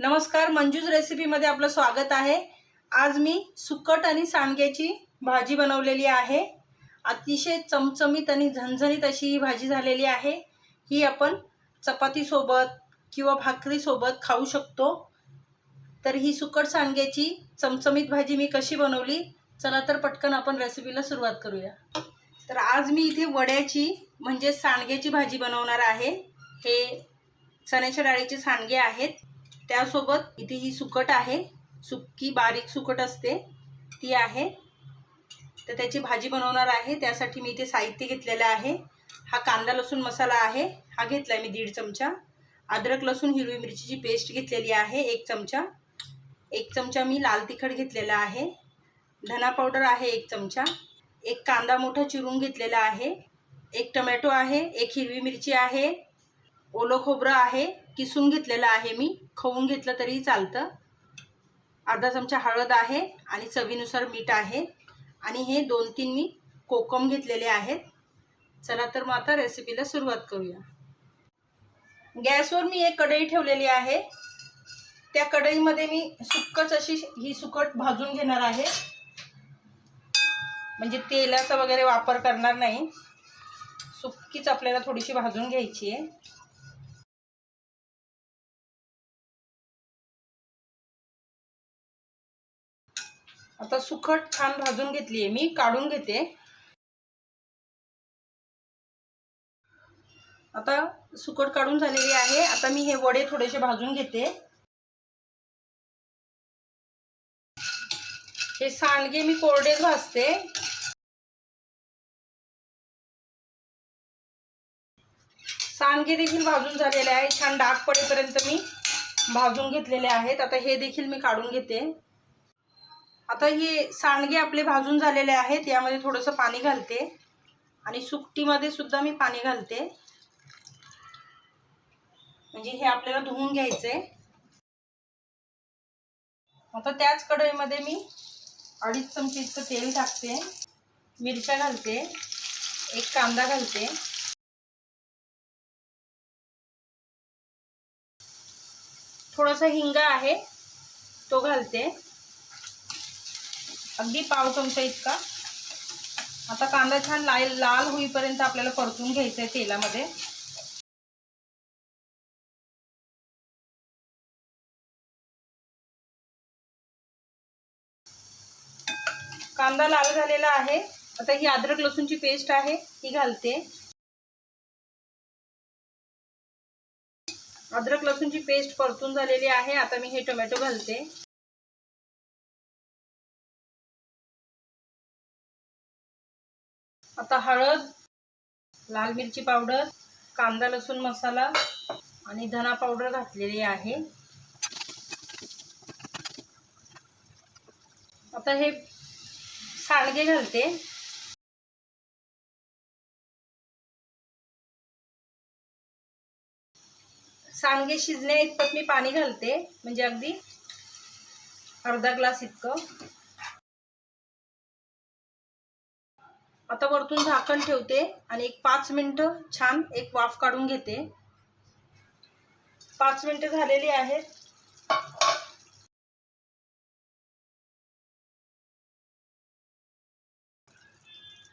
नमस्कार मंजूज रेसिपीमध्ये आपलं स्वागत आहे. आज मी सुकट आणि सांडग्याची भाजी बनवलेली आहे. अतिशय चमचमीत आणि झणझणीत अशी ही भाजी झालेली आहे. ही आपण चपातीसोबत किंवा भाकरीसोबत खाऊ शकतो. तर ही सुकट सांडग्याची चमचमीत भाजी मी कशी बनवली? चला तर पटकन आपण रेसिपीला सुरुवात करूया. तर आज मी इथे वड्याची म्हणजे सांडग्याची भाजी बनवणार आहे. हे चण्याच्या डाळीचे सांडगे आहेत. त्यासोबत इथे ही सुकट आहे. सुक्की बारीक सुकट असते. ती आहे. तर त्याची भाजी बनवणार आहे. त्यासाठी मी इथे साहित्य घेतलेलं आहे. हा कांदा लसूण मसाला आहे. हा घेतला आहे मी दीड चमचा. अद्रक लसूण हिरवी मिरचीची पेस्ट घेतलेली आहे. एक चमचा. एक चमचा मी लाल तिखट घेतलेला आहे. धना पावडर आहे एक चमचा. एक कांदा मोठा चिरून घेतलेला आहे. एक टमॅटो आहे. एक हिरवी मिरची आहे. ओलं खोबरं आहे. किसून घेतलेलं आहे मी. खवून घेतलं तरी चालतं. अर्धा चमचा हळद आहे आणि चवीनुसार मीठ आहे. आणि हे दोन तीन मी कोकम घेतलेले आहेत. चला तर मग आता रेसिपीला सुरुवात करूया. गॅसवर मी एक कढई ठेवलेली आहे. त्या कढईमध्ये मी सुक्कच अशी ही सुकट भाजून घेणार आहे. म्हणजे तेलाचा वगैरे वापर करणार नाही. सुक्कीच आपल्याला थोडीशी भाजून घ्यायची आहे. आता सुखट छान भाजून घेतली आहे मी काढून घेते. आता सुकट काढून झालेली आहे. आता मी हे वडे थोडेसे भाजून घेते. हे सांडगे मी कोरडेच भाजते. सांडगे देखील भाजून झालेले आहे. छान डाग पडेपर्यंत मी भाजून घेतलेले आहेत. आता हे देखील मी काढून घेते. आता हे सांडगे आपले भाजून झालेले आहेत यामध्ये थोडंसं पाणी घालते. आणि सुकटीमध्ये सुद्धा मी पाणी घालते. म्हणजे हे आपल्याला धुवून घ्यायचे आता त्याच कढईमध्ये मी अडीच चमचे इतकं तेल टाकते. मिरच्या घालते. एक कांदा घालते. थोडासा हिंगा आहे तो घालते. अगदी पाव चमचा इतका. आता कांदा छान लाल लाल होईपर्यंत आपल्याला परतून घ्यायचा आहे तेलामध्ये. कांदा लाल झालेला आहे. आता ही अद्रक लसूणची पेस्ट आहे ही घालते. अद्रक लसूणची पेस्ट परतून झालेली आहे. आता मी हे टोमॅटो घालते. आता हळद लाल मिरची पावडर कांदा लसूण मसाला आणि धना पावडर घातलेली आहे. आता हे सांडगे घालते. सांडगे शिजण्या इतपत मी पाणी घालते म्हणजे अगदी अर्धा ग्लास इतकं. आता वरतून झाकण ठेवते आणि एक पाच मिनटं छान एक वाफ काढून घेते. पाच मिनटं झालेली आहेत.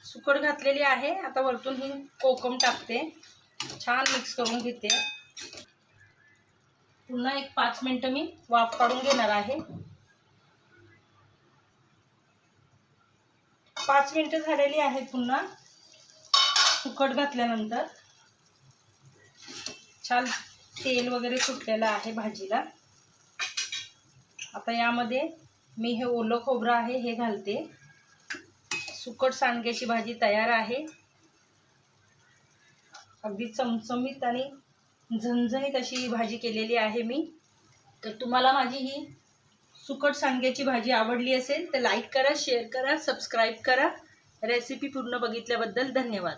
सुकट घातलेली आहे. आता वरतून ही कोकम टाकते. छान मिक्स करून घेते. पुन्हा एक पाच मिनटं मी वाफ काढून घेणार आहे. पाच मिनटं झालेली आहेत पुन्हा. सुकट घातल्यानंतर. छान तेल वगैरे सुटलेलं आहे भाजीला. आता यामध्ये मी हे ओलं खोबरं आहे हे घालते. सुकट सांडग्याची भाजी तयार आहे. अगदी चमचमीत आणि झणझणीत अशी ही भाजी केलेली आहे मी. तर तुम्हाला माझी ही सुकट सांग्याची भाजी आवडली असेल तर लाईक करा शेअर करा सबस्क्राईब करा. रेसिपी पूर्ण बघितल्याबद्दल धन्यवाद.